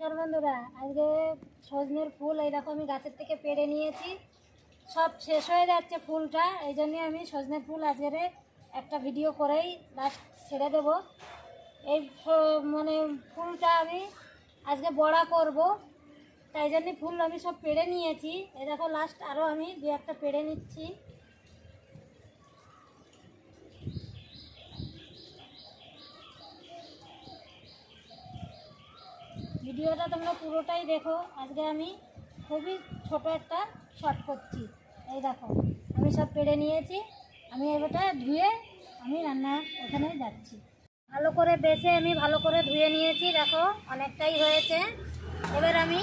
নমস্কার বন্ধুরা। আজকে সজনের ফুল এই দেখো আমি গাছের থেকে পেড়ে নিয়েছি। সব শেষ হয়ে যাচ্ছে ফুলটা, এই জন্যে আমি সজনের ফুল আজকের একটা ভিডিও করেই লাস্ট ছেড়ে দেবো। এই মানে ফুলটা আমি আজকে বড়া করব, তাই জন্যে ফুল আমি সব পেড়ে নিয়েছি। এই দেখো লাস্ট আরও আমি দু একটা পেড়ে নিচ্ছি। ভিডিওটা তোমরা পুরোটাই দেখো। আজকে আমি খুবই ছোট একটা শর্ট করছি। এই দেখো, আমি সব পেড়ে নিয়েছি। আমি এবারটা ধুয়ে আমি রান্না ওখানে যাচ্ছি। ভালো করে বেছে আমি ভালো করে ধুয়ে নিয়েছি, দেখো, অনেকটাই হয়েছে। এবার আমি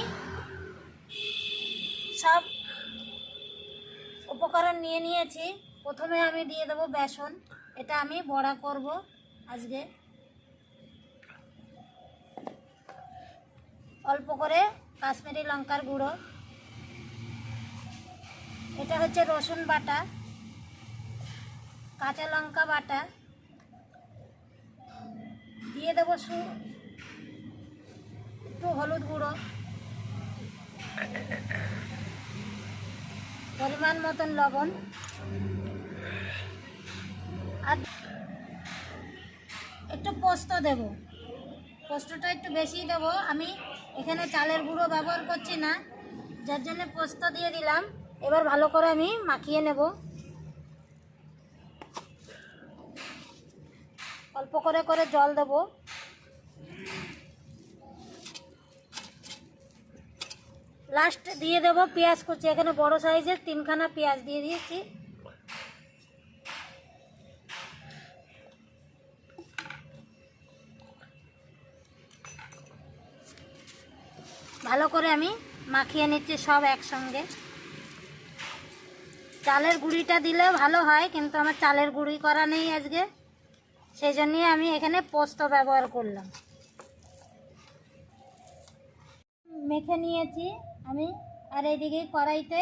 সব উপকরণ নিয়ে নিয়েছি। প্রথমে আমি দিয়ে দেবো বেসন। এটা আমি বড়া করব আজকে। অল্প করে কাশ্মীরি লঙ্কার গুঁড়ো। এটা হচ্ছে রসুন বাটা, কাঁচা লঙ্কা বাটা। দিয়ে দেবো সু একটু হলুদ গুঁড়ো। পরিমাণ মতন লবণ। আর একটু পোস্ত দেবো। পোস্তটা একটু বেশি দেবো। আমি এখানে চালের গুঁড়ো ব্যবহার করছি না, যার জন্য পোস্ত দিয়ে দিলাম। এবার ভালো করে আমি মাখিয়ে নেব। অল্প করে করে জল দেব। লাস্ট দিয়ে দেবো পেঁয়াজ কুচি। এখানে বড় সাইজের তিনখানা পেঁয়াজ দিয়ে দিয়েছি। ভালো করে আমি মাখিয়ে নিচ্ছি সব একসঙ্গে। চালের গুঁড়িটা দিলেও ভালো হয়, কিন্তু আমার চালের গুঁড়ি করা নেই আজকে। সেই জন্যই আমি এখানে পোস্ত ব্যবহার করলাম। মেখে নিয়েছি আমি। আর এইদিকে কড়াইতে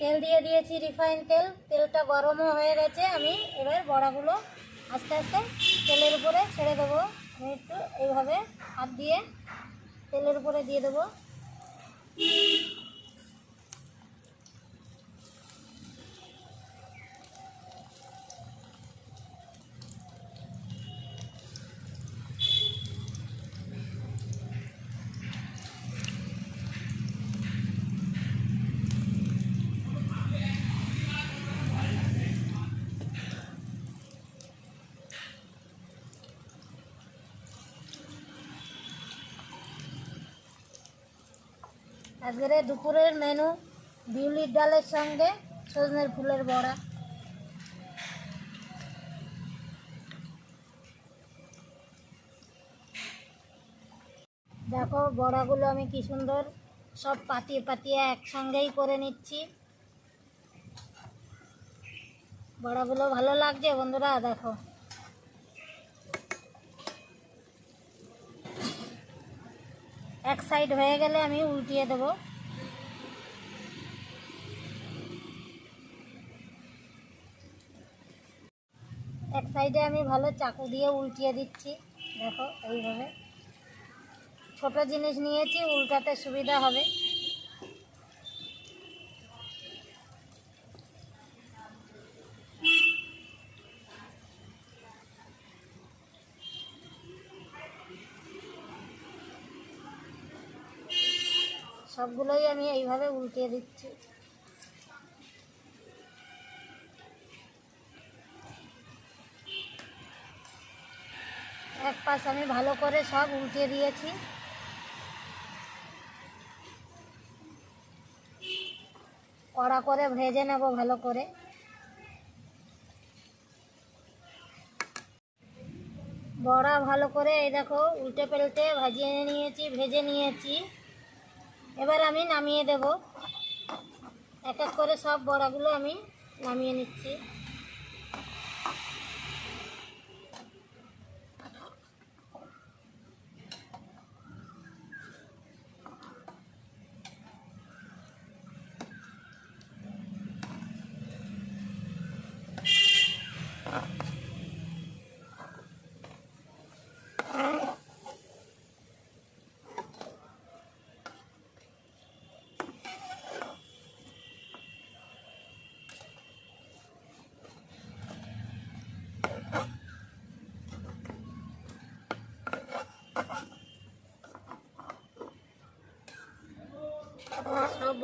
তেল দিয়ে দিয়েছি রিফাইন তেল। তেলটা গরমও হয়ে গেছে। আমি এবার বড়াগুলো আস্তে আস্তে তেলের উপরে ছেড়ে দেবো। আমি একটু এইভাবে হাত দিয়ে তেলের উপরে দিয়ে দেবো। আজকের দুপুরের মেনু বিউলির ডালের সঙ্গে সজনের ফুলের বড়া। দেখো, বড়াগুলো আমি কি সুন্দর সব পাতিয়ে পাতিয়ে একসঙ্গেই করে নিচ্ছি। বড়াগুলো ভালো লাগছে বন্ধুরা, দেখো। এক সাইড হয়ে গেলে আমি উল্টিয়ে দেব। এক সাইডে আমি ভালো চাকু দিয়ে উল্টিয়ে দিচ্ছি। দেখো, এইভাবে। ছোট জিনিস নিয়েছি, উল্টাতে সুবিধা হবে। সবগুলোই আমি এইভাবে উল্টিয়ে দিচ্ছি। এক পাশ আমি ভালো করে সব উল্টিয়ে দিয়েছি। কড়া করে ভেজে নেব ভালো করে। বড়া ভালো করে এই দেখো উল্টে পাল্টে ভাজিয়ে নিয়েছি, ভেজে নিয়েছি। এবার আমি নামিয়ে দেব। এক এক করে সব বড়াগুলো আমি নামিয়ে নিচ্ছি।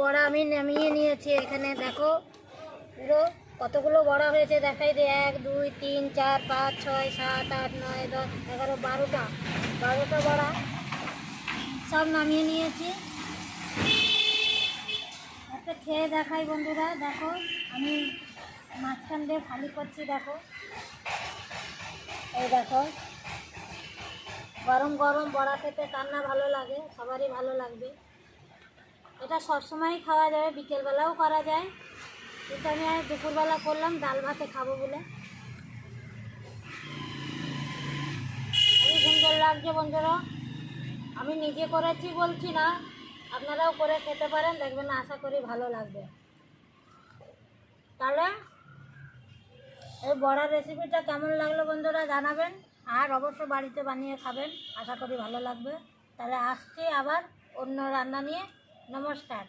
বড়া আমি নামিয়ে নিয়েছি এখানে, দেখো। পুরো কতগুলো বড়া হয়েছে দেখাই দে। এক, দুই, তিন, চার, পাঁচ, ছয়, সাত, আট, নয়, দশ, এগারো, বারোটা। বারোটা বড়া সব নামিয়ে নিয়েছি। একটা খেয়ে দেখাই বন্ধুরা, দেখো। আমি মাঝখান দিয়ে খালি করছি, দেখো। এই দেখো। গরম গরম বড়া খেতে কার না ভালো লাগে? সবারই ভালো লাগবে। এটা সবসময়ই খাওয়া যাবে, বিকেলবেলাও করা যায়। কিন্তু আমি দুপুরবেলা করলাম, ডাল ভাতে খাব বলে। খুবই সুন্দর লাগছে বন্ধুরা, আমি নিজে করেছি বলছি না, আপনারাও করে খেতে পারেন, দেখবেন আশা করি ভালো লাগবে। তাহলে, এই বড়ার রেসিপিটা কেমন লাগল বন্ধুরা জানাবেন, আর অবশ্য বাড়িতে বানিয়ে খাবেন, আশা করি ভালো লাগবে। তাহলে আসছি আবার অন্য রান্না নিয়ে। নমস্কার